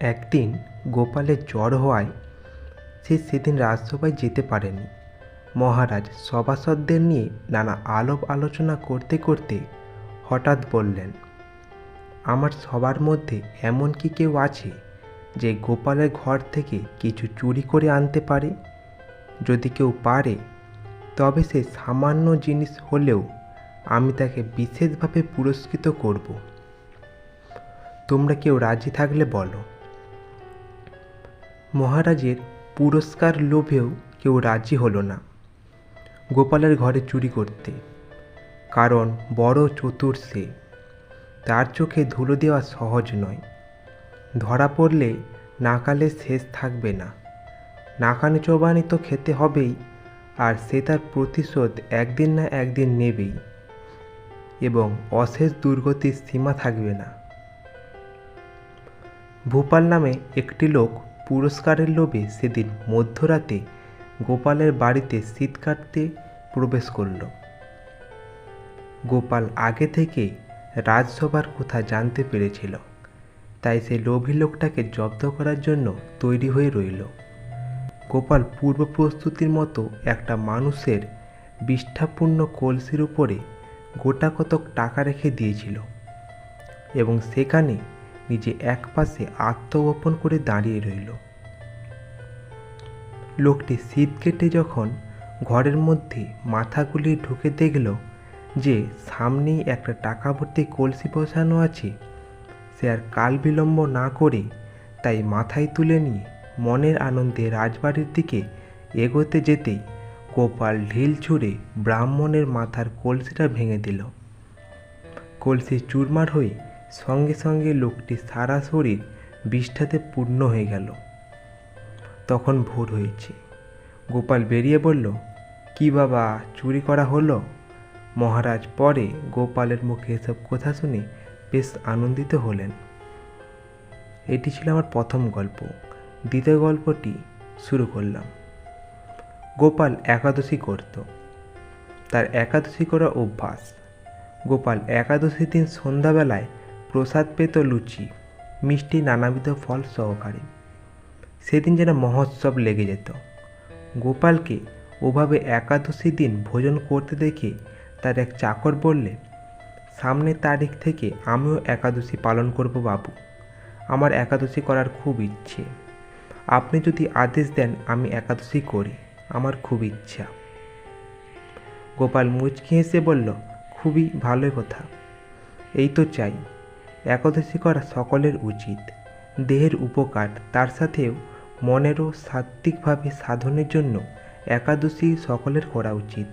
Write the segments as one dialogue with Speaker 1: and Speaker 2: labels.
Speaker 1: একদিন গোপালের জ্বর হওয়ায় সে সেদিন রাজসভায় যেতে পারেনি। মহারাজ সভাসদদের নিয়ে নানা আলাপ আলোচনা করতে করতে হঠাৎ বললেন, আমার সবার মধ্যে এমন কি কেউ আছে যে গোপালের ঘর থেকে কিছু চুরি করে আনতে পারে? যদি কেউ পারে, তবে সে সামান্য জিনিস হলেও আমি তাকে বিশেষভাবে পুরস্কৃত করব। তোমরা কেউ রাজি থাকলে বলো। মহারাজের পুরস্কার লোভেও কেউ রাজি হলো না। গোপালের ঘরে চুরি করতে। কারণ বড় চতুর সে। তার চোখে ধুলো দেওয়া সহজ নয়। ধরা পড়লে নাকালে শেষ থাকবে না। নাকানি চোবানি তো খেতে হবেই, আর সে তার প্রতিশোধ একদিন না একদিন নেবেই। এবং অশেষ দুর্গতির সীমা থাকবে না। ভূপাল নামে একটি লোক পুরস্কারের লোভে সেদিন মধ্যরাতে গোপালের বাড়িতে শীত কাটতে প্রবেশ করল। গোপাল আগে থেকে রাজসভার কথা জানতে পেরেছিল, তাই সে লোভী লোকটাকে জব্দ করার জন্য তৈরি হয়ে রইল। গোপাল পূর্ব প্রস্তুতির মতো একটা মানুষের বিষ্ঠাপূর্ণ কলসির উপরে গোটা কতক টাকা রেখে দিয়েছিল এবং সেখানে নিজে একপাশে আত্মগোপন করে দাঁড়িয়ে রইল। লোকটি শীত কেটে যখন ঘরের মধ্যে মাথা গুলিয়ে ঢুকে দেখল যে সামনেই একটা টাকা ভর্তি কলসি বসানো আছে, সে আর কাল বিলম্ব না করে তাই মাথায় তুলে নিয়ে মনের আনন্দে রাজবাড়ির দিকে এগোতে যেতেই গোপাল ঢিল ছুঁড়ে ব্রাহ্মণের মাথার কলসিটা ভেঙে দিল। কলসি চুরমার হয়ে সঙ্গে সঙ্গে লোকটি সারা শরীর বিষ্ঠাতে পূর্ণ হয়ে গেল। তখন ভোর হয়েছে। গোপাল বেরিয়ে বলল, কি বাবা, চুরি করা হলো? মহারাজ পরে গোপালের মুখে এসব কথা শুনে বেশ আনন্দিত হলেন। এটি ছিল আমার প্রথম গল্প। দ্বিতীয় গল্পটি শুরু করলাম। গোপাল একাদশী করত। তার একাদশী করা অভ্যাস। গোপাল একাদশীর দিন সন্ধ্যাবেলায় প্রসাদ পেত লুচি, মিষ্টি নানাবিধ ফল সহকারে। সেদিন যেন মহোৎসব লেগে যেত। গোপালকে ওভাবে একাদশী দিন ভোজন করতে দেখে তার এক চাকর বললে সামনের তারিখ থেকে আমিও একাদশী পালন করব বাবু আমার একাদশী করার খুব ইচ্ছে। আপনি যদি আদেশ দেন আমি একাদশী করি, আমার খুব ইচ্ছা। গোপাল মুচকি হেসে বলল, খুবই ভালো কথা। এই তো চাই। একাদশী করা সকলের উচিত। দেহের উপকার, তার সাথেও মনেরও সাত্ত্বিকভাবে সাধনের জন্য একাদশী সকলের করা উচিত।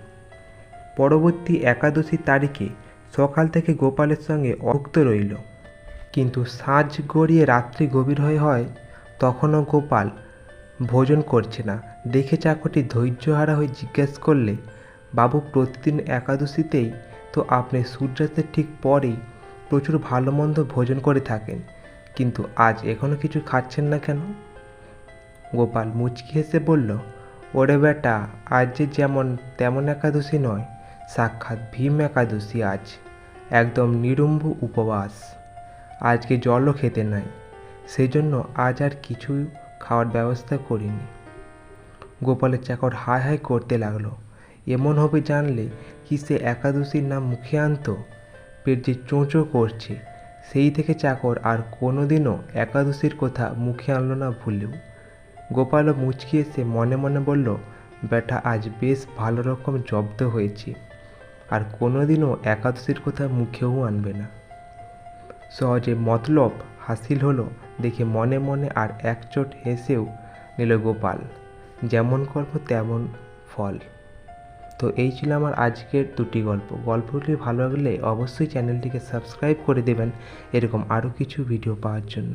Speaker 1: পরবর্তী একাদশী তারিখে সকাল থেকে গোপালের সঙ্গে অভুক্ত রইল। কিন্তু সাঁঝ গড়িয়ে রাত্রি গভীর হয়ে হয়, তখনও গোপাল ভোজন করছে না। দেখে চাকরটি ধৈর্যহারা হয়ে জিজ্ঞেস করলে, বাবু, প্রতিদিন একাদশীতেই তো আপনি সূর্যাস্তের ঠিক পরেই প্রচুর ভালো মন্দ ভোজন করে থাকেন, কিন্তু আজ এখনও কিছু খাচ্ছেন না কেন? গোপাল মুচকি হেসে বলল, ওরে বেটা, আজ যে যেমন তেমন একাদশী নয়, সাক্ষাৎ ভীম একাদশী আজ, একদম নিরম্ভ উপবাস। আজকে জলও খেতে নাই সেই জন্য আজ আর কিছু খাওয়ার ব্যবস্থা করিনি। গোপালের চাকর হাই হাই করতে লাগল, এমন হবে জানলে কি সে একাদশীর নাম মুখে আনতো? পেট যে চোঁচো করছে। সেই থেকে চাকর আর কোনো দিনও একাদশীর কথা মুখে আনলো না ভুলেও। গোপালও মুচকি এসে মনে মনে বলল, ব্যাটা, আজ বেশ ভালো রকম জব্দ হয়েছে। আর কোনোদিনও একাদশীর কথা মুখেও আনবে না। সহজে মতলব হাসিল হলো দেখে মনে মনে আর একচোট হেসেও নিল গোপাল, যেমন কর্ম তেমন ফল। তো এই ছিল আমার আজকের দুটি গল্প। গল্পগুলি ভালো লাগলে অবশ্যই চ্যানেলটিকে সাবস্ক্রাইব করে দেবেন এরকম আরও কিছু ভিডিও পাওয়ার জন্য।